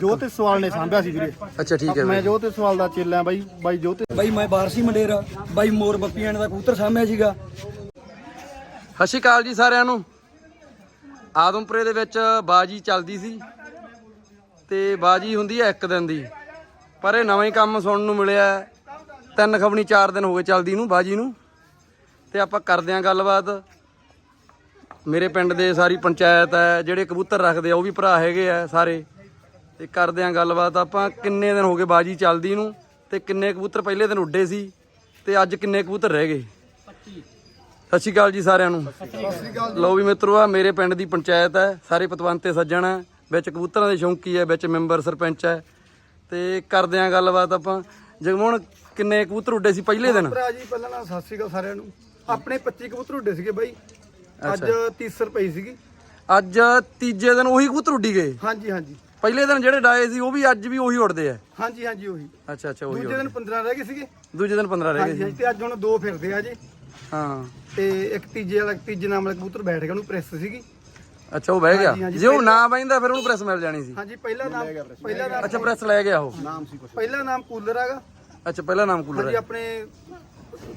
ਜੋਤ ਸਵਾਲ ਨੇ ਸਾਂਭਿਆ ਸੀ ਵੀਰੇ। ਅੱਛਾ ਠੀਕ ਹੈ ਮੈਂ ਜੋਤ ਸਵਾਲ ਦਾ ਚੇਲਾ ਬਾਈ ਬਾਈ ਜੋਤ ਬਾਈ ਮੈਂ ਬਾਰਸੀ ਮੰਡੇਰ ਬਾਈ ਮੋਰ ਬੱਪੀਆਂ ਦਾ ਕਬੂਤਰ ਸਾਹਮਣੇ ਸੀਗਾ। ਸਤਿ ਸ਼੍ਰੀ ਅਕਾਲ ਜੀ ਸਾਰਿਆਂ ਨੂੰ। ਆਦਮਪੁਰੇ ਦੇ ਵਿੱਚ ਬਾਜੀ ਚੱਲਦੀ ਸੀ ਤੇ ਬਾਜੀ ਹੁੰਦੀ ਹੈ ਇੱਕ ਦਿਨ ਦੀ। ਪਰ ਇਹ ਨਵਾਂ ਹੀ ਕੰਮ ਸੁਣਨ ਨੂੰ ਮਿਲਿਆ। ਤਿੰਨ ਖਬਣੀ ਚਾਰ ਦਿਨ ਹੋ ਗਏ ਚੱਲਦੀ ਨੂੰ ਬਾਜੀ ਨੂੰ। ਤੇ ਆਪਾਂ ਕਰਦੇ ਆਂ ਗੱਲਬਾਤ। ਮੇਰੇ ਪਿੰਡ ਦੇ ਸਾਰੀ ਪੰਚਾਇਤ ਹੈ ਜਿਹੜੇ ਕਬੂਤਰ ਰੱਖਦੇ ਆ ਉਹ ਵੀ ਭਰਾ ਹੈਗੇ ਆ ਸਾਰੇ। ਤੇ ਕਰਦੇ ਆਂ ਗੱਲਬਾਤ ਆਪਾਂ ਕਿੰਨੇ ਦਿਨ ਹੋ ਗਏ ਬਾਜੀ ਚੱਲਦੀ ਨੂੰ ਤੇ ਕਿੰਨੇ ਕਬੂਤਰ ਪਹਿਲੇ ਦਿਨ ਉੱਡੇ ਸੀ ਤੇ ਅੱਜ ਕਿੰਨੇ ਕਬੂਤਰ ਰਹਿ ਗਏ? ਸਤਿ ਸ਼੍ਰੀ ਅਕਾਲ ਜੀ ਸਾਰਿਆਂ ਨੂੰ। ਲਓ ਵੀ ਮਿੱਤਰੋ ਆ ਮੇਰੇ ਪਿੰਡ ਦੀ ਪੰਚਾਇਤ ਹੈ ਸਾਰੇ ਪਤਵੰਤੇ ਸੱਜਣ ਹੈ ਵਿੱਚ ਕਬੂਤਰਾਂ ਦੇ ਸ਼ੌਂਕੀ ਹੈ ਵਿੱਚ ਮੈਂਬਰ ਸਰਪੰਚ ਹੈ। ਤੇ ਕਰਦੇ ਆਂ ਗੱਲਬਾਤ ਆਪਾਂ। ਜਗਮੋਹਨ ਕਿੰਨੇ ਕਬੂਤਰ ਉੱਡੇ ਸੀ ਪਹਿਲੇ ਦਿਨ? ਭਰਾ ਜੀ ਪਹਿਲਾਂ ਨਾ ਸਤਿ ਸ੍ਰੀ ਅਕਾਲ ਸਾਰਿਆਂ ਨੂੰ। ਆਪਣੇ 25 ਕਬੂਤਰ ਉੱਡੇ ਸੀਗੇ ਬਾਈ। ਅੱਜ 30 ਰੁਪਏ ਸੀਗੀ। ਅੱਜ ਤੀਜੇ ਦਿਨ ਉਹੀ ਕਬੂਤਰ ਉੱਡੀ ਗਏ? ਹਾਂਜੀ ਹਾਂਜੀ। ਪਹਿਲੇ ਦਿਨ ਜਿਹੜੇ ਡਾਏ ਸੀ ਉਹ ਵੀ ਅੱਜ ਵੀ ਉਹੀ ਉੱਡਦੇ ਆ। ਹਾਂਜੀ ਹਾਂਜੀ ਉਹੀ। ਅੱਛਾ ਅੱਛਾ ਉਹੀ ਦੂਜੇ ਦਿਨ 15 ਰਹਿ ਗਏ ਸੀਗੇ। ਦੂਜੇ ਦਿਨ 15 ਰਹਿ ਗਏ ਹਾਂਜੀ ਸੀ। ਹਾਂਜੀ ਤੇ ਅੱਜ ਹੁਣ ਦੋ ਫਿਰਦੇ ਆ ਜੀ। ਹਾਂ। ਤੇ ਇੱਕ ਤੀਜੇ ਵਾਲਾ ਤੀਜੇ ਨਾਮ ਵਾਲਾ ਕਬੂਤਰ ਬੈਠ ਗਿਆ ਉਹਨੂੰ ਪ੍ਰੈਸ ਸੀਗੀ। ਅੱਛਾ ਉਹ ਬਹਿ ਹਾਂਜੀ, ਗਿਆ? ਹਾਂਜੀ, ਜੇ ਉਹ ਨਾ ਬੈਂਦਾ ਫਿਰ ਉਹਨੂੰ ਪ੍ਰੈਸ ਮਿਲ ਜਾਣੀ ਸੀ। ਹਾਂਜੀ ਪਹਿਲਾ ਨਾਮ ਪਹਿਲਾ ਨਾਮ ਅੱਛਾ ਪ੍ਰੈਸ ਲੈ ਗਿਆ ਉਹ। ਪਹਿਲਾ ਨਾਮ ਕੂਲਰ ਹੈਗਾ। ਅੱਛਾ ਪਹਿਲਾ ਨਾਮ ਕੂਲਰ ਹਾਂਜੀ ਹੈ। ਆਪਣੇ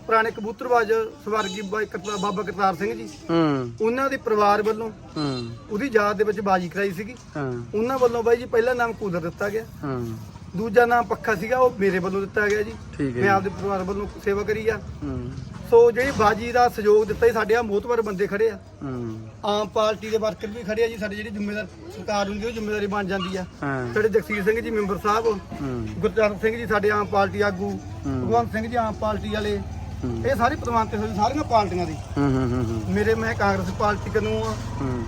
ਪੁਰਾਣੇ ਕਬੂਤਰਬਾਜ਼ ਸਵਰਗੀ ਬਾਈ ਕਰਤਾ- ਬਾਬਾ ਕਰਤਾਰ ਸਿੰਘ ਜੀ। ਹੂੰ। ਉਹਨਾਂ ਦੇ ਪਰਿਵਾਰ ਵੱਲੋਂ ਹੂੰ। ਉਹਦੀ ਯਾਦ ਦੇ ਵਿੱਚ ਬਾਜੀ ਕਰਾਈ ਸੀਗੀ। ਹਾਂ। ਉਹਨਾਂ ਵੱਲੋਂ ਬਾਈ ਜੀ ਪਹਿਲਾ ਨਾਮ ਕੂਲਰ ਦਿੱਤਾ ਗਿਆ। ਹੂੰ। ਦੂਜਾ ਨਾਮ ਪੱਖਾ ਸੀਗਾ ਉਹ ਮੇਰੇ ਵੱਲੋਂ ਦਿੱਤਾ ਗਿਆ ਜੀ। ਠੀਕ ਹੈ ਮੈਂ ਆਪਦੇ ਪਰਿਵਾਰ ਵੱਲੋਂ ਸੇਵਾ ਕਰੀ ਆ। ਹੂੰ। ਸੋ ਜਿਹੜੀ ਬਾਜੀ ਦਾ ਸਹਿਯੋਗ ਦਿੱਤਾ ਜੀ ਸਾਡੇ ਆ ਮੋਤਵਰ ਬੰਦੇ ਖੜੇ ਆ। ਹੂੰ। ਆਮ ਪਾਰਟੀ ਦੇ ਵਰਕਰ ਵੀ ਖੜੇ ਆ ਜੀ ਸਾਡੇ ਜਿਹੜੀ ਜ਼ਿੰਮੇਦਾਰ ਸਰਕਾਰ ਹੁੰਦੀ ਉਹ ਜ਼ਿੰਮੇਵਾਰੀ ਬਣ ਜਾਂਦੀ ਆ। ਹਾਂ। ਸਾਡੇ ਜਗਸੀਰ ਸਿੰਘ ਜੀ ਮੈਂਬਰ ਸਾਹਿਬ ਹੂੰ। ਗੁਰਚਰਨ ਸਿੰਘ ਜੀ ਸਾਡੇ ਆਮ ਪਾਰਟੀ ਆਗੂ ਭਗਵੰਤ ਸਿੰਘ ਜੀ ਆਮ ਪਾਰਟੀ ਵਾਲੇ ਇਹ ਸਾਰੇ ਪ੍ਰਵਾਨਤੇ ਹੋਏ ਸਾਰੀਆਂ ਪਾਰਟੀਆਂ ਦੀ। ਮੇਰੇ ਮੈਂ ਕਾਂਗਰਸ ਪਾਰਟੀ ਕਨੂੰ ਆ।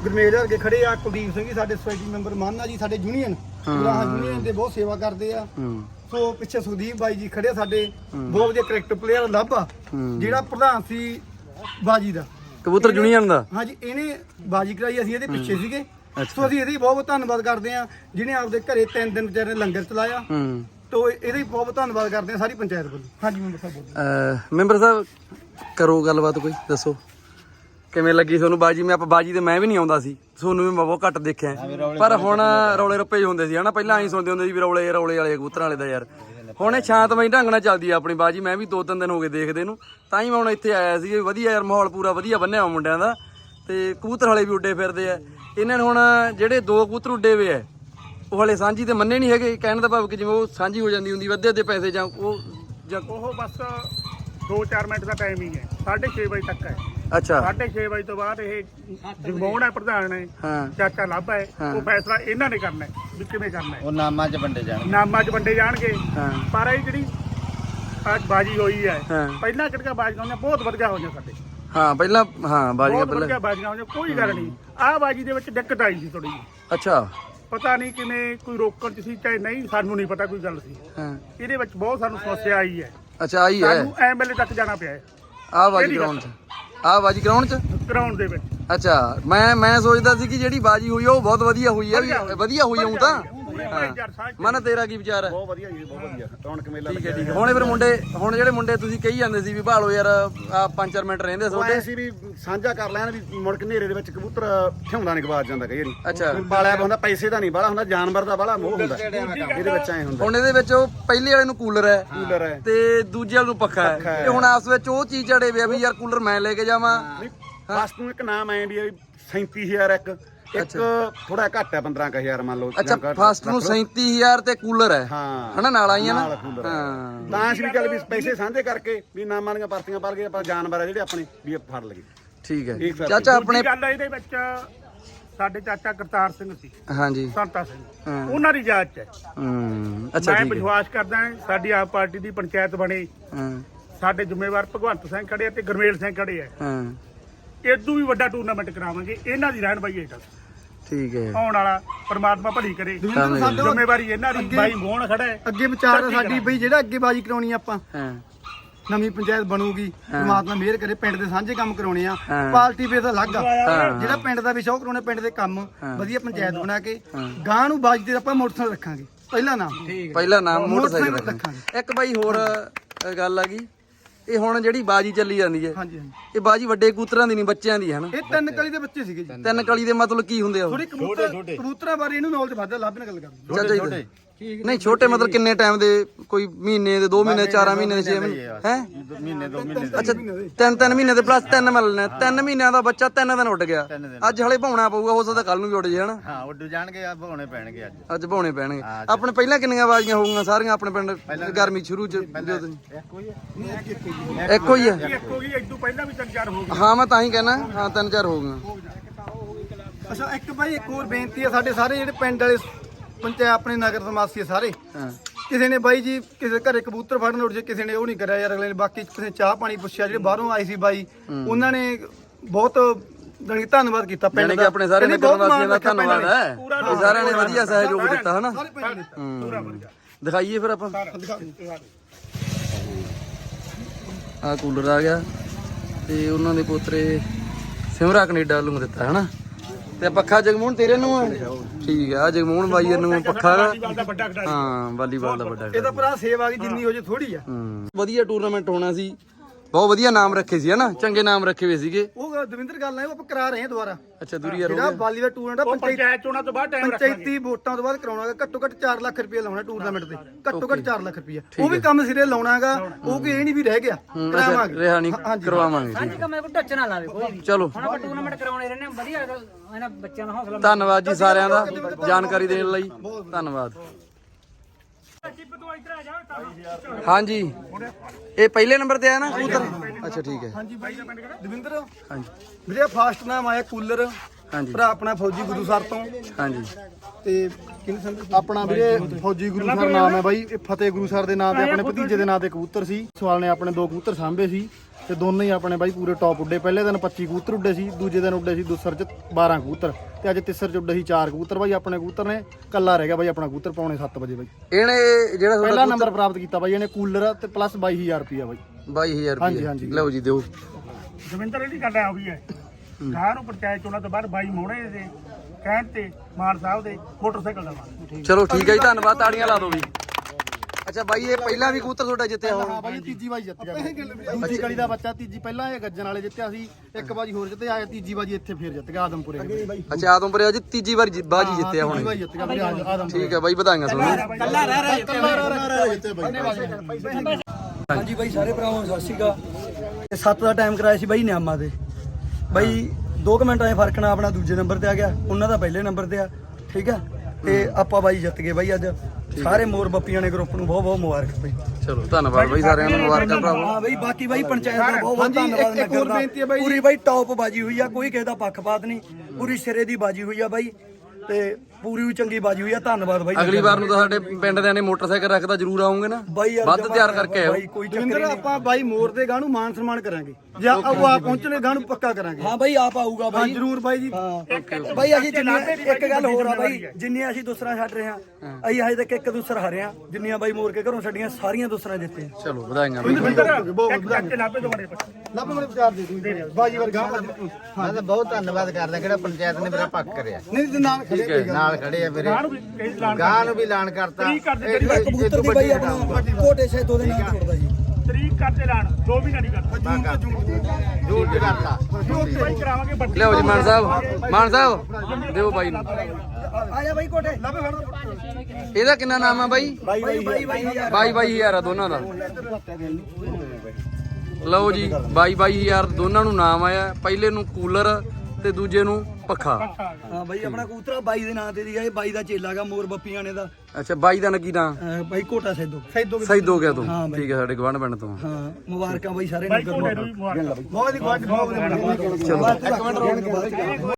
ਗੁਰਮੇਲ ਵਰਗੇ ਖੜੇ ਆ ਕੁਲਦੀਪ ਸਿੰਘ ਜੀ ਸਾਡੇ ਸੋਸਾਇਟੀ ਮੈਂਬਰ ਮਾਨਾ ਜੀ ਸਾਡੇ ਯੂਨੀਅਨ। ਗੁਰਾਹਾਂ ਯੂਨੀਅਨ ਦੇ ਬਹੁਤ ਸੇਵਾ ਕਰਦੇ ਆ। ਸੋ ਪਿੱਛੇ ਸੁਖਦੀਪ ਬਾਈ ਜੀ ਖੜੇ ਸਾਡੇ। ਬਹੁਤ ਵਧੀਆ ਕਰੈਕਟਰ ਪਲੇਅਰ ਲੱਭ। ਜਿਹੜਾ ਪ੍ਰਧਾਨ ਸੀ ਬਾਜੀ ਦਾ। ਕਬੂਤਰ ਯੂਨੀਅਨ ਦਾ? ਹਾਂਜੀ ਇਹਨੇ ਬਾਜੀ ਕਰਾਈ ਅਸੀਂ ਇਹਦੇ ਪਿੱਛੇ ਸੀਗੇ। ਸੋ ਅਸੀਂ ਇਹਦਾ ਬਹੁਤ ਬਹੁਤ ਧੰਨਵਾਦ ਕਰਦੇ ਆ ਜਿਹਨੇ ਆਪਦੇ ਘਰੇ ਤਿੰਨ ਦਿਨ ਵਿਚਾਰੇ ਲੰਗਰ ਚਲਾਇਆ। ਤੋ ਇਹਦਾ ਹੀ ਬਹੁਤ ਧੰਨਵਾਦ ਕਰਦੇ ਆ ਸਾਰੀ ਪੰਚਾਇਤ ਵੱਲੋਂ। ਹਾਂਜੀ ਮੈਂਬਰ ਸਾਹਿਬ ਬੋਲੋ। ਅਹ ਮੈਂਬਰ ਸਾਹਿਬ ਕਰੋ ਗੱਲਬਾਤ ਕੋਈ ਦੱਸੋ। ਕਿਵੇਂ ਲੱਗੀ ਤੁਹਾਨੂੰ ਬਾਜੀ? ਮੈਂ ਆਪਾਂ ਬਾਜੀ ਤੇ ਮੈਂ ਵੀ ਨਹੀਂ ਆਉਂਦਾ ਸੀ। ਤੁਹਾਨੂੰ ਵੀ ਮੈਂ ਬਹੁਤ ਘੱਟ ਦੇਖਿਆ। ਪਰ ਹੁਣ ਰੌਲੇ ਰੱਪੇ ਹੀ ਹੁੰਦੇ ਸੀ ਹਨਾ? ਪਹਿਲਾਂ ਐਂ ਸੁਣਦੇ ਹੁੰਦੇ ਸੀ ਵੀ ਰੌਲੇ ਰੌਲੇ ਵਾਲੇ ਕਬੂਤਰਾਂ ਵਾਲੇ ਦਾ ਯਾਰ। ਹੁਣ ਇਹ ਸ਼ਾਂਤਮਈ ਢੰਗ ਨਾਲ ਚੱਲਦੀ ਆ ਆਪਣੀ ਬਾਜੀ। ਮੈਂ ਵੀ ਦੋ ਤਿੰਨ ਦਿਨ ਹੋ ਗਏ ਦੇਖਦੇ ਨੂੰ। ਤਾਂ ਹੀ ਮੈਂ ਹੁਣ ਇੱਥੇ ਆਇਆ ਸੀ। ਵਧੀਆ ਯਾਰ ਮਾਹੌਲ ਪੂਰਾ ਵਧੀਆ ਬੰਨਿਆ ਹੋਇਆ ਮੁੰਡਿਆਂ ਦਾ। ਤੇ ਕਬੂਤਰ ਵਾਲੇ ਵੀ ਉੱਡੇ ਫਿਰਦੇ ਆ। ਇਹਨਾਂ ਨੇ ਹੁਣ ਜਿਹੜੇ ਦੋ ਕਬੂਤਰ ਉੱਡੇ ਹੋਏ ਆ ਉਹ ਹਲੇ ਸਾਂਝੀ ਤੇ ਮੰਨੇ ਨਹੀਂ ਹੈਗੇ ਕਹਿਣ ਦਾ ਭਾਵ ਕਿ ਜਿਵੇਂ ਉਹ ਸਾਂਝੀ ਹੋ ਜਾਂਦੀ ਹੁੰਦੀ ਵੱਧੇ ਅੱਧੇ ਪੈਸੇ ਜਾਂ ਉਹ ਜਾਂ ਉਹ ਬਸ 2-4 ਮਿੰਟ ਦਾ ਟਾਈਮ ਹੀ ਹੈ। 6:30 ਵਜੇ ਤੱਕ ਹੈ। ਅੱਛਾ। 6:30 ਵਜੇ ਤੋਂ ਬਾਅਦ ਇਹ ਜਗਮੋਹਨ ਹੈ ਪ੍ਰਧਾਨ ਹੈ ਹਾਂ। ਚਾਚਾ ਲੱਭ ਹੈ ਹਾਂ। ਉਹ ਫੈਸਲਾ ਇਹਨਾਂ ਨੇ ਕਰਨਾ ਹੈ ਵੀ ਕਿਵੇਂ ਕਰਨਾ ਹੈ। ਉਹ ਨਾਮਾਂ 'ਚ ਵੰਡੇ ਜਾਣ ਨਾਮਾਂ 'ਚ ਵੰਡੇ ਜਾਣਗੇ। ਹਾਂ। ਪਰ ਇਹ ਜਿਹੜੀ ਅੱਜ ਬਾਜੀ ਹੋਈ ਹੈ ਹਾਂ। ਪਹਿਲਾਂ ਕਿਹੜੀਆਂ ਬਾਜੀਆਂ ਹੋਈਆਂ ਬਹੁਤ ਵਧੀਆ ਹੋਈਆਂ ਸਾਡੇ। ਹਾਂ ਪਹਿਲਾਂ ਹਾਂ ਬਾਜੀਆਂ ਬਹੁਤ ਵਧੀਆ ਪਹਿਲਾਂ ਬਾਜੀਆਂ ਹੋਈਆਂ ਕੋਈ ਗੱਲ ਨਹੀਂ। ਆਹ ਬਾਜੀ ਦੇ ਵਿੱਚ ਦਿੱਕਤ ਆਈ ਸੀ ਥੋੜੀ ਜਿਹੀ। ਅੱਛਾ। ਪਤਾ ਨਹੀਂ ਕਿਵੇਂ ਕੋਈ ਰੋਕਣ ਚ ਸੀ ਚਾਹੇ ਨਹੀਂ ਸਾਨੂੰ ਨਹੀਂ ਪਤਾ ਕੋਈ ਗੱਲ ਸੀ। ਹਾਂ। ਇਹਦੇ ਵਿੱਚ ਬਹੁਤ ਸਾਨੂੰ ਸਮੱਸਿਆ ਆਈ ਹੈ। ਅੱਛਾ ਆਈ ਹੈ। ਸਾਨੂੰ ਐਮਐਲਏ ਤੱਕ ਜਾਣਾ ਪਿਆ ਹੈ। ਆ ਬਾਜੀ ਗਰਾਊਂਡ 'ਚ। ਆ ਬਾਜੀ ਗਰਾਊਂਡ 'ਚ? ਗਰਾਊਂਡ ਦੇ ਵਿੱਚ। ਅੱਛਾ ਮੈਂ ਮੈਂ ਸੋਚਦਾ ਸੀ ਕਿ ਜਿਹੜੀ ਬਾਜੀ ਹੋਈ ਆ ਉਹ ਬਹੁਤ ਵਧੀਆ ਹੋਈ ਆ ਵੀ ਵਧੀਆ ਹੋਈ। ਵਧੀਆ ਹੋਈ ਹੂੰ ਤਾਂ। ਪੂਰੇ ਮਨ ਤੇਰਾ ਕੀ ਵਿਚਾਰ ਹੈ? ਬਹੁਤ ਵਧੀਆ ਜੀ ਬਹੁਤ ਵਧੀਆ। ਰੌਣਕ ਮੇਲਾ ਠੀਕ ਹੈ ਠੀਕ ਹੈ। ਹੁਣ ਇਹ ਫਿਰ ਮੁੰਡੇ ਹੁਣ ਜਿਹੜੇ ਮੁੰਡੇ ਤੁਸੀਂ ਕਹੀ ਜਾਂਦੇ ਸੀ ਵੀ ਭਾਲੋ ਯਾਰ ਆ ਪੰਜ ਚਾਰ ਮਿੰਟ ਰਹਿੰਦੇ ਤੁਹਾਡੇ। ਸੀ ਵੀ ਸਾਂਝਾ ਕਰ ਲੈਣ ਵੀ ਮੁੜ ਕੇ ਹਨੇਰੇ ਦੇ ਵਿੱਚ ਕਬੂਤਰ ਠਿਆਉਂਦਾ ਨਹੀਂ ਗਵਾਚ ਜਾਂਦਾ ਕਈ ਵਾਰੀ। ਅੱਛਾ। ਵੀ ਪਾਲਿਆ ਹੁੰਦਾ ਪੈਸੇ ਦਾ ਨਹੀਂ ਬਾਲਾ ਹੁੰਦਾ ਜਾਨਵਰ ਦਾ ਬਾਲਾ ਮੋਹ ਹੁੰਦਾ। ਇਹਦੇ ਵਿੱਚ ਐ ਹੁੰਦਾ। ਹੁਣ ਇਹਦੇ ਵਿੱਚ ਉਹ ਪਹਿਲੇ ਵਾਲੇ ਨੂੰ ਕੂਲਰ ਹੈ ਕੂਲਰ ਹੈ। ਤੇ ਦੂਜੇ ਵਾਲੇ ਨੂੰ ਪੱਖਾ ਹੈ। ਤੇ ਹੁਣ ਆਪਸ ਵਿੱਚ ਉਹ ਚੀਜ਼ ਜੜੇ ਵੇ ਵੀ ਯਾਰ ਕੂਲਰ ਮੈਂ ਲੈ ਕੇ ਜਾਵਾਂ। ਬਸ ਤੂੰ ਇੱਕ ਨਾਮ ਐ ਵੀ 37000 ਇੱਕ। ਇੱਕ ਥੋੜਾ ਘੱਟ ਹੈ 15000 ਮੰਨ ਲਓ ਅੱਛਾ ਫਸਟ ਨੂੰ 37000 ਤੇ ਕੂਲਰ ਹੈ। ਹਾਂ। ਹਨਾ ਨਾਲ ਆਈਆਂ ਨਾ? ਹੈ। ਤਾਂ ਅਸੀਂ ਵੀ ਚੱਲ ਵੀ ਪੈਸੇ ਸਾਂਝੇ ਕਰਕੇ ਵੀ ਨਾਮਾਂ ਦੀਆਂ ਪਰਚੀਆਂ ਪਾ ਕੇ ਆਪਾਂ ਜਾਨਵਰ ਆ ਜਿਹੜੇ ਆਪਣੇ ਵੀ ਇਹ ਫੜ ਲਈਏ। ਠੀਕ ਹੈ। ਚਾਚਾ ਆਪਣੇ ਗੱਲ ਇਹਦੇ ਵਿੱਚ ਸਾਡੇ ਚਾਚਾ ਕਰਤਾਰ ਸਿੰਘ ਸੀ। ਹਾਂਜੀ। ਸੰਤਾ ਸਿੰਘ। ਉਹਨਾਂ ਦੀ ਯਾਦ ਚ ਹੈ। ਹੂੰ ਅੱਛਾ ਮੈਂ ਠੀਕ ਹੈ। ਵਿਸ਼ਵਾਸ ਕਰਦਾ ਹਾਂ ਸਾਡੀ ਆਪ ਪਾਰਟੀ ਦੀ ਪੰਚਾਇਤ ਬਣੀ। ਹਾਂ। ਸਾਡੇ ਜ਼ਿੰਮੇਵਾਰ ਭਗਵੰਤ ਸਿੰਘ ਖੜੇ ਆ ਤੇ ਗੁਰਮੇਲ ਸਿੰਘ ਖੜੇ ਆ। ਹਾਂ। ਇਦੋਂ ਵੀ ਵੱਡਾ ਟੂਰਨਾਮੈਂਟ ਕਰਾਵਾਂਗੇ ਇਹਨਾਂ ਦੀ ਰਹਿਣ ਬਾਈ ਹੇਠ ਠੀਕ ਹੈ। ਆਉਣ ਵਾਲਾ ਪਰਮਾਤਮਾ ਭਲੀ ਕਰੇ। ਦਵਿੰਦਰ ਸਾਡਾ ਜ਼ਿੰਮੇਵਾਰੀ ਇਹਨਾਂ ਦੀ ਬਾਈ ਮੋਹਨ ਖੜਾ ਹੈ। ਅੱਗੇ ਵਿਚਾਰ ਆ ਸਾਡੀ। ਬਈ ਜਿਹੜਾ ਅੱਗੇ ਬਾਜੀ ਕਰਾਉਣੀ ਆ ਆਪਾਂ। ਹਾਂ। ਨਵੀਂ ਪੰਚਾਇਤ ਬਣੂਗੀ ਪਰਮਾਤਮਾ ਮਿਹਰ ਕਰੇ ਪਿੰਡ ਦੇ ਸਾਂਝੇ ਕੰਮ ਕਰਾਉਣੇ ਆ। ਪਾਰਟੀ ਬੇਸ ਅਲੱਗ ਆ। ਜਿਹੜਾ ਪਿੰਡ ਦਾ ਵਿਸ਼ਾ ਉਹ ਕਰਾਉਣੇ ਪਿੰਡ ਦੇ ਕੰਮ। ਵਧੀਆ ਪੰਚਾਇਤ ਬਣਾ ਕੇ। ਗਾਂ ਨੂੰ ਬਾਜੀ ਤੇ ਆਪਾਂ ਮੋਟਰਸਾਈਕਲ ਰੱਖਾਂਗੇ। ਪਹਿਲਾ ਨਾਮ। ਪਹਿਲਾ ਨਾਮ ਮੋਟਰਸਾਈਕਲ ਰੱਖਾਂਗੇ। ਇੱਕ ਬਾਈ ਹੋਰ ਗੱਲ ਆ ਗਈ। ਇਹ ਹੁਣ ਜਿਹੜੀ ਬਾਜੀ ਚੱਲੀ ਜਾਂਦੀ ਹੈ। ਹਾਂਜੀ ਹਾਂਜੀ। ਇਹ ਬਾਜੀ ਵੱਡੇ ਕਬੂਤਰਾਂ ਦੀ ਨਹੀਂ ਬੱਚਿਆਂ ਦੀ ਹੈ ਨਾ। ਇਹ ਤਿੰਨ ਕਲੀ ਦੇ ਬੱਚੇ ਸੀਗੇ ਜੀ। ਤਿੰਨ ਕਲੀ ਦੇ ਮਤਲਬ ਕੀ ਹੁੰਦੇ ਆ ਉਹ? ਥੋੜੀ ਕਬੂਤਰ ਕਬੂਤਰਾਂ ਬਾਰੇ ਇਹਨੂੰ ਨੌਲੇਜ ਵੱਧ ਲੱਭ ਨਾਲ ਗੱਲ ਕਰਦੇ ਚਾਚਾ ਜੀ ਨਹੀਂ ਛੋਟੇ ਮਤਲਬ ਕਿੰਨੇ ਟਾਈਮ ਦੇ ਕੋਈ ਮਹੀਨੇ ਦੇ 2 ਮਹੀਨੇ 4 ਮਹੀਨੇ ਦੇ 6 ਮਹੀਨੇ ਹੈ? ਮਹੀਨੇ ਦੋ ਮਹੀਨੇ ਅੱਛਾ ਤਿੰਨ ਤਿੰਨ ਮਹੀਨੇ ਦੇ ਪਲੱਸ ਤਿੰਨ ਮਿਲਣੇ ਤਿੰਨ ਮਹੀਨਿਆਂ ਦਾ ਬੱਚਾ ਤਿੰਨ ਦਿਨ ਉੱਡ ਗਿਆ। ਅੱਜ ਹਲੇ ਭਾਉਣਾ ਪਊਗਾ ਹੋ ਸਕਦਾ ਕੱਲ ਨੂੰ ਵੀ ਉੱਡ ਜੇ ਹਨਾ? ਹਾਂ ਉੱਡ ਜਾਣਗੇ ਆ ਭਉਣੇ ਪੈਣਗੇ ਅੱਜ। ਅੱਜ ਭਾਉਣੇ ਪੈਣਗੇ। ਆਪਣੇ ਪਹਿਲਾਂ ਕਿੰਨੀਆਂ ਬਾਜ਼ੀਆਂ ਹੋਊਗੀਆਂ ਸਾਰੀਆਂ ਆਪਣੇ ਪਿੰਡ ਗਰਮੀ ਸ਼ੁਰੂ ਚ ਜਦੋਂ ਇੱਕੋ ਹੀ ਆ। ਇੱਕ ਹੋ ਗਈ ਇਦੋਂ ਪਹਿਲਾਂ ਵੀ ਤਿੰਨ ਚਾਰ ਹੋ ਗਏ ਹਾਂ ਮੈਂ ਤਾਂ ਹੀ ਕਹਿਣਾ ਹਾਂ ਤਿੰਨ ਚਾਰ ਹੋ ਗਈਆਂ। ਅੱਛਾ ਇੱਕ ਬਾਈ ਇੱਕ ਹੋਰ ਬੇਨਤੀ ਹੈ ਸਾਡੇ ਸਾਰੇ ਜਿਹੜੇ ਪਿੰਡ ਵਾਲੇ ਪੰਚਾਇਤ ਆਪਣੇ ਨਗਰ ਸਮਾਸੀ ਆ ਸਾਰੇ। ਹਾਂ। ਕਿਸੇ ਨੇ ਬਾਈ ਜੀ ਕਿਸੇ ਘਰੇ ਕਬੂਤਰ ਫੜਨ ਉੱਡ ਜੇ ਕਿਸੇ ਨੇ ਉਹ ਨਹੀਂ ਕਰਿਆ ਯਾਰ ਅਗਲੇ ਨੇ ਬਾਕੀ ਕਿਸੇ ਨੇ ਚਾਹ ਪਾਣੀ ਪੁੱਛਿਆ ਜਿਹੜੇ ਬਾਹਰੋਂ ਆਏ ਸੀ ਬਾਈ ਉਹਨਾਂ ਨੇ ਬਹੁਤ ਜਾਣੀ ਧੰਨਵਾਦ ਕੀਤਾ ਪਿੰਡ ਜਾਣੀ ਦਾ। ਕਿ ਆਪਣੇ ਸਾਰੇ ਕਹਿੰਦੇ ਨਗਰ ਬਹੁਤ ਵਾਸੀਆਂ ਦਾ ਮਾਣ ਰੱਖਿਆ ਧੰਨਵਾਦ ਪਿੰਡ ਹੈ। ਇਹ ਸਾਰਿਆਂ ਨੇ ਵਧੀਆ ਸਹਿਯੋਗ ਦਿੱਤਾ ਹਨਾ? ਸਾਰੇ ਪਿੰਡ ਨੇ ਹੂੰ। ਦਿਖਾਈਏ ਫਿਰ ਆਪਾਂ। ਆ ਕੂਲਰ ਆ ਗਿਆ ਤੇ ਉਹਨਾਂ ਦੇ ਪੋਤਰੇ ਸਿਮਰਾ ਕੈਨੇਡਾ ਵੱਲੋਂ ਦਿੱਤਾ ਹਨਾ? ਤੇ ਪੱਖਾ ਜਗਮੋਹਨ ਤੇਰੇ ਨੂੰ ਆ ਠੀਕ ਆ ਜਗਮੋਹਨ ਬਾਈ ਨੂੰ ਪੱਖਾ ਵੱਡਾ ਹਾਂ ਵਾਲੀਬਾਲ ਦਾ ਵੱਡਾ ਇਹਦਾ ਭਰਾ ਸੇਵਾ ਕੀ ਜਿੰਨੀ ਹੋ ਜੇ ਥੋੜੀ ਆ ਵਧੀਆ ਟੂਰਨਾਮੈਂਟ ਹੋਣਾ ਸੀ ਬਹੁਤ ਵਧੀਆ ਨਾਮ ਰੱਖੇ ਸੀ ਹਨਾ? ਚੰਗੇ ਨਾਮ ਰੱਖੇ ਹੋਏ ਸੀਗੇ। ਉਹ ਦਵਿੰਦਰ ਗੱਲ ਹੈ ਉਹ ਆਪਾਂ ਕਰਾ ਰਹੇ ਹਾਂ ਦੁਬਾਰਾ। ਅੱਛਾ ਦੂਰੀ ਯਾਰ ਜਿਹੜਾ ਬਾਲੀ ਦਾ ਟੂਰਨਾਮੈਂਟ ਆ ਉਹ ਪੰਚਾਇਤ ਪੰਚਾਇਤ ਚੋਣਾਂ ਤੋਂ ਬਾਅਦ ਟਾਈਮ ਰੱਖਾਂਗੇ। ਪੰਚਾਇਤੀ ਵੋਟਾਂ ਤੋਂ ਬਾਅਦ ਕਰਾਉਣਾਗਾ ਘੱਟੋ ਘੱਟ 4 ਲੱਖ ਰੁਪਏ ਲਾਉਣਾ ਟੂਰਨਾਮੈਂਟ ਤੇ। ਘੱਟੋ ਘੱਟ 4 ਲੱਖ ਰੁਪਏ ਉਹ ਵੀ ਕੰਮ ਸਿਰੇ ਲਾਉਣਾਗਾ ਉਹ ਕਿ ਇਹ ਨਹੀਂ ਵੀ ਰਹਿ ਗਿਆ। ਕਰਾਵਾਂਗੇ। ਰਿਹਾ ਨਹੀਂ ਕਰਵਾਵਾਂਗੇ ਹਾਂਜੀ ਕਮੇ ਕੋ ਟੱਚ ਨਾ ਲਾਵੇ ਕੋਈ ਵੀ। ਚਲੋ। ਹੁਣ ਆਪਾਂ ਟੂਰਨਾਮੈਂਟ ਕਰਾਉਣੇ ਰਹਿੰਦੇ ਹਾਂ ਵਧੀਆ ਇਹਨਾਂ ਬੱਚਿਆਂ ਦਾ ਹੌਸਲਾ ਧੰਨਵਾਦ ਜੀ ਸਾਰਿਆਂ ਦਾ ਜਾਣਕਾਰੀ ਦੇਣ ਲਈ। ਧੰਨਵਾਦ। ਹਾਂਜੀ। ਇਹ ਪਹਿਲੇ ਨੰਬਰ ਤੇ ਆਇਆ ਨਾ? ਕਬੂਤਰ ਅੱਛਾ ਠੀਕ ਹੈ। ਹਾਂਜੀ ਬਾਈ। ਦਵਿੰਦਰ? ਹਾਂਜੀ। ਵੀਰੇ ਫਾਸਟ ਨਾਮ ਆਇਆ ਕੂਲਰ। ਹਾਂਜੀ। ਭਰਾ ਆਪਣਾ ਫੌਜੀ ਗੁਰੂ ਸਰ ਤੋਂ। ਹਾਂਜੀ। ਤੇ ਕਿਹਨੇ ਸੰਦ ਆਪਣਾ ਵੀਰੇ ਫੌਜੀ ਗੁਰੂ ਸਰ ਨਾਮ ਹੈ ਬਾਈ। ਇਹ ਫਤਿਹ ਗੁਰੂ ਸਰ ਦੇ ਨਾਮ ਤੇ ਆਪਣੇ ਭਤੀਜੇ ਦੇ ਨਾਮ ਤੇ ਕਬੂਤਰ ਸੀ। ਸਵਾਲ ਨੇ ਆਪਣੇ ਦੋ ਕਬੂਤਰ ਸਾਂਭੇ ਸੀ। ਤੇ ਦੋਨੇ ਹੀ ਆਪਣੇ ਬਾਈ ਪੂਰੇ ਟੌਪ ਉੱਡੇ। ਪਹਿਲੇ ਦਿਨ 25 ਕਬੂਤਰ ਉੱਡੇ ਸੀ ਦੂਜੇ ਦਿਨ ਉੱਡੇ ਸੀ ਦੂਸਰ ਚ 12 ਕਬੂਤਰ। ਤੇ ਅੱਜ ਤੀਸਰ ਚ ਉੱਡੇ ਸੀ 4 ਕਬੂਤਰ। ਬਾਈ ਆਪਣੇ ਕਬੂਤਰ ਨੇ ਕੱਲਾ ਰਹਿ ਗਿਆ ਬਾਈ ਆਪਣਾ ਕਬੂਤਰ ਪਾਉਣੇ 7 ਵਜੇ ਬਾਈ। ਇਹਨੇ ਜਿਹੜਾ ਪਹਿਲਾ ਨੰਬਰ ਪ੍ਰਾਪਤ ਕੀਤਾ ਬਾਈ ਇਹਨੇ ਕੂਲਰ ਤੇ ਪਲੱਸ 22000 ਰੁਪਿਆ ਬਾਈ। 22000 ਹਾਂਜੀ, ਰੁਪਏ ਹਾਂਜੀ। ਲਓ ਜੀ ਦਿਓ। ਜਮਿੰਦਰ ਇਹਦੀ ਗੱਲ ਆ ਹੋਈ ਹੈ। ਗਾਂ ਨੂੰ ਪੰਚਾਇਤ ਚੋਣਾਂ ਤੋਂ ਬਾਅਦ ਬਾਈ ਮੋੜੇ ਦੇ ਕਹਿਣ ਤੇ ਮਾਨ ਸਾਹਿਬ ਦੇ ਮੋਟਰਸਾਈਕਲ ਦਵਾਂਗੇ ਚਲੋ ਠੀਕ ਹੈ ਜੀ ਧੰਨਵਾਦ ਤਾੜੀਆਂ ਲਾ ਦਿਓ ਵੀ ਅੱਛਾ ਬਾਈ ਇਹ ਪਹਿਲਾਂ ਵੀ ਕਬੂਤਰ ਤੁਹਾਡਾ ਜਿੱਤਿਆ ਹਾਂ ਹੁਣ। ਬਾਈ ਇਹ ਤੀਜੀ ਵਾਰੀ ਜਿੱਤ ਗਿਆ ਦੂਜੀ ਕੜੀ ਦਾ ਬੱਚਾ ਤੀਜੀ ਪਹਿਲਾਂ ਇਹ ਗੱਜਣ ਵਾਲੇ ਜਿੱਤਿਆ ਸੀ ਇੱਕ ਵਾਰੀ ਹੋਰ ਜਿੱਤੇ ਆਇਆ ਤੀਜੀ ਵਾਰੀ ਇੱਥੇ ਫੇਰ ਜਿੱਤ ਗਿਆ ਆਦਮਪੁਰੇ ਅੱਛਾ ਆਦਮਪੁਰੇ ਅੱਜ ਤੀਜੀ ਵਾਰ ਜਿ- ਬਾਜੀ ਜਿੱਤਿਆ ਤੀਜੀ ਹੁਣ। ਵਾਰੀ ਜਿੱਤ ਗਿਆ ਵੀਰੇ ਆਦ- ਆਦਮਪੁਰੇ। ਠੀਕ ਹੈ ਬਾਈ ਵਧਾਈਆਂ ਤੁਹਾਨੂੰ। ਕੱਲਾ ਰਹਿ ਰਹਿ ਜਿੱਤੇ ਬਾਈ। ਹਾਂਜੀ ਬਾਈ ਸਾਰੇ ਭਰਾਵਾਂ ਨੂੰ ਸਤਿ ਸ਼੍ਰੀ ਅਕਾਲ। ਤੇ 7 ਦਾ ਟਾਈਮ ਕਰਾਇਆ ਸੀ ਬਾਈ ਨਿਆਮਾ ਦੇ। ਬਾਈ 2 ਮਿੰਟਾਂ ਦੇ ਫ਼ਰਕ ਨਾਲ ਆਪਣਾ ਦੂਜੇ ਨੰਬਰ ਤੇ ਆ ਗਿਆ ਉਹਨਾਂ ਦਾ ਪਹਿਲੇ ਨੰਬਰ ਤੇ ਆ ਠੀਕ ਆ? ਤੇ ਆਪਾਂ ਬਾਈ ਜਿੱਤ ਗਏ ਬਾਈ ਅੱਜ। ਸਾਰੇ ਮੋਰ ਬੱਪੀਆਂ ਨੇ ਗਰੁੱਪ ਨੂੰ ਬਹੁਤ ਬਹੁਤ ਮੁਬਾਰਕ ਬਾਈ। ਚਲੋ ਧੰਨਵਾਦ ਬਾਈ ਸਾਰਿਆਂ ਨੂੰ ਮੁਬਾਰਕਾਂ ਭਰਾਵੋ। ਹਾਂ ਬਾਈ ਬਾਕੀ ਬਾਈ ਪੰਚਾਇਤ ਦਾ ਬਹੁਤ ਬਹੁਤ ਧੰਨਵਾਦ ਇੱਕ ਹੋਰ ਨਗਰ ਦਾ। ਬੇਨਤੀ ਹੈ ਬਾਈ। ਜੀ। ਪੂਰੀ ਬਾਈ ਟੌਪ ਬਾਜੀ ਹੋਈ ਆ ਕੋਈ ਕਿਸੇ ਦਾ ਪੱਖਪਾਤ ਨਹੀਂ। ਪੂਰੀ ਸਿਰੇ ਦੀ ਬਾਜੀ ਹੋਈ ਆ ਬਾਈ। ਤੇ ਪੂਰੀ ਵੀ ਚੰਗੀ ਬਾਜੀ ਹੋਈ ਆ ਧੰਨਵਾਦ ਬਾਈ ਅਗਲੀ ਵਾਰ ਨੂੰ ਤਾਂ ਸਾਡੇ ਪਿੰਡ ਦੇ ਨੇ ਮੋਟਰਸਾਈਕਲ ਰੱਖਦਾ ਜ਼ਰੂਰ ਆਉਂਗੇ ਨਾ। ਬਾਈ ਯਾਰ ਵੱਧ ਜਮਾਂ ਤਿਆਰ ਕਰਕੇ ਆਇਓ। ਬਾਈ ਕੋਈ ਚੱਕਰ ਨਹੀਂ। ਆਪਾਂ ਬਾਈ ਮੋਰ ਦੇ ਗਾਂ ਨੂੰ ਮਾਨ ਸਨਮਾਨ ਕਰਾਂਗੇ। ਜੇ ਆ- ਉਹ ਆ ਪਹੁੰਚਣੇ ਗਾਂ ਨੂੰ ਪੱਕਾ ਕਰਾਂਗੇ। ਹਾਂ ਬਾਈ ਆਪ ਆਊਗਾ ਹਾਂ ਬਾਈ। ਜਰੂਰ ਬਾਈ ਜੀ। ਹਾਂ। ਬਾਈ ਅਸੀਂ ਜਿੰਨੇ ਇੱਕ ਗੱਲ ਹੋਰ ਆ ਬਾਈ ਜਿੰਨੀਆਂ ਅਸੀਂ ਦੂਸਰਾ ਛੱਡ ਰਹੇ ਹਾਂ ਅਸੀਂ ਹਜੇ ਤੱਕ ਇੱਕ ਦੂਸਰਾ ਹਾਰੇ ਹਾਂ ਜਿੰਨੀਆਂ ਬਾਈ ਮੋਰ ਕੇ ਘਰੋਂ ਛੱਡੀਆਂ ਸਾਰੀਆਂ ਦੂਸਰਾ ਜਿੱਤੇ ਆ। ਚਲੋ ਵਧਾਈਆਂ ਬਾਈ। ਲੱਭ ਮੇਰੇ ਵਿਚਾਰ ਦੇ ਦੂੰ ਬਾਜੀ ਵਰ ਗਾਂ ਮੈਂ ਤਾਂ ਬਹੁਤ ਧੰਨਵਾਦ ਕਰਦਾ ਕਿਹੜਾ ਪੰਚਾਇਤ ਨੇ ਮੇਰਾ ਪੱਕ ਕਰਿਆ। ਨਹੀਂ ਤੇ ਨਾਲ ਖੜੇ ਨਾਲ ਖੜੇ ਆ ਮੇਰੇ ਗਾਂ ਨੂੰ ਵੀ ਕਈ ਨੂੰ ਵੀ ਐਲਾਨ ਕਰਤਾ। ਤਰੀਕ ਕਰਦੇ ਇਹ- ਜਿਹੜੀ ਕਬੂਤਰ ਦੀ ਬਾਈ ਆਪਣਾ ਕੋਟੇ ਸੇ ਦੋ ਦੇ ਨਾਲ ਛੋੜਦਾ ਜੀ। ਤਰੀਕ ਕਰਦੇ ਲਾਣ ਦੋ ਮਹੀਨਾ ਨਹੀਂ ਕਰਦਾ ਚ ਕਰਤਾ। ਬਾਈ ਕਰਾਵਾਂਗੇ ਬੱਤੀ ਲਿਓ ਜੀ ਮਾਨ ਸਾਹਿਬ। ਮਾਨ ਸਾਹਿਬ ਦਿਓ ਬਾਈ ਨੂੰ। ਆ ਜਾ ਬਾਈ ਕੋਟੇ। ਇਹਦਾ ਕਿੰਨਾ ਨਾਮ ਆ ਬਾਈ? ਬਾਈ ਬਾਈ ਬਾਈ ਬਾਈ ਯਾਰ ਬਾਈ ਬਾਈ ਹਜ਼ਾਰ ਆ ਦੋਨਾਂ ਦਾ। ਲਓ ਜੀ ਬਾਈ ਬਾਈ ਹਜ਼ਾਰ ਦੋਨਾਂ ਨੂੰ ਨਾਮ ਆਇਆ। ਪਹਿਲੇ ਨੂੰ ਕੂਲਰ ਤੇ ਦੂਜੇ ਨੂੰ ਪੱਖਾ। ਹਾਂ ਬਾਈ ਆਪਣਾ ਕਬੂਤਰ ਬਾਈ ਦੇ ਨਾਂ ਤੇ ਦੀ ਆ ਇਹ ਬਾਈ ਦਾ ਚੇਲਾਗਾ ਮੋਰ ਬੱਪੀਆਂ ਨੇ ਦਾ। ਅੱਛਾ ਬਾਈ ਦਾ ਨਕੀ ਨਾਂ? ਅਹ ਬਾਈ ਕੋਟਾ ਸੈਦੋ ਸਹੀ ਦੋ ਗਿਆ ਤੂੰ। ਹਾਂ ਬਾਈ। ਠੀਕ ਹੈ ਸਾਡੇ ਗਵਾਂਢ ਪਿੰਡ ਤੋਂ। ਹਾਂ ਮੁਬਾਰਕਾਂ ਬਾਈ ਸਾਰੇ ਨੂੰ ਨੂੰ ਬਹੁਤ ਹੀ ਬਹੁਤ ਬਹੁਤ ਚਲੋ।